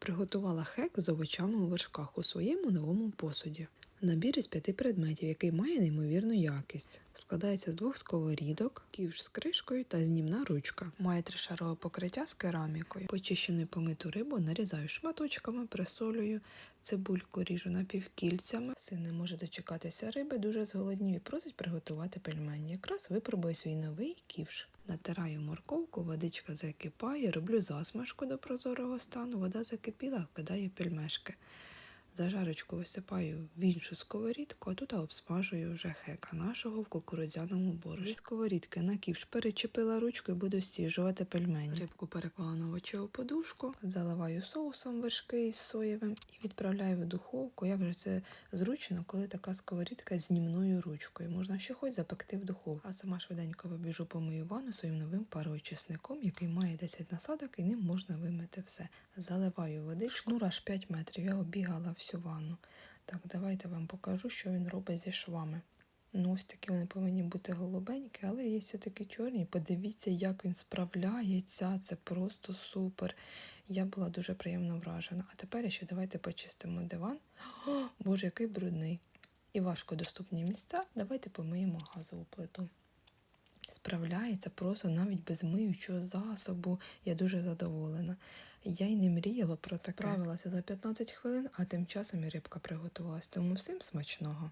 Приготувала хек з овочами у вершках у своєму новому посуді. Набір із п'яти предметів, який має неймовірну якість. Складається з двох сковорідок, ківш з кришкою та знімна ручка. Має тришарове покриття з керамікою. Почищену помиту рибу нарізаю шматочками, присолюю, цибульку ріжу напівкільцями. Син не може дочекатися риби, дуже зголоднів і просить приготувати пельмені. Якраз випробую свій новий ківш. Натираю морковку, водичка закипає, роблю засмажку до прозорого стану, вода закипіла, вкидаю пельмешки. Зажарочку висипаю в іншу сковорідку, а тут обсмажую вже хека нашого в кукурудзяному борошні. Зі сковорідки на ківш перечепила ручку і буду стіжувати пельмені. Рибку переклала на овочеву подушку, заливаю соусом вершки із соєвим і відправляю в духовку. Як же це зручно, коли така сковорідка з знімною ручкою. Можна ще хоч запекти в духовку. А сама швиденько вибіжу по мою ванну своїм новим пароочисником, який має 10 насадок, і ним можна вимити все. Заливаю води, шнур аж 5 метрів. Я обігала всю ванну. Так, давайте вам покажу, що він робить зі швами. Ну, ось такі вони повинні бути голубенькі, але є все-таки чорні. Подивіться, як він справляється. Це просто супер. Я була дуже приємно вражена. А тепер ще давайте почистимо диван. О, Боже, який брудний. І важкодоступні місця. Давайте помиємо газову плиту. Справляється просто навіть без миючого засобу. Я дуже задоволена. Я й не мріяла про це. Справилася за 15 хвилин, а тим часом і рибка приготувалась. Тому всім смачного.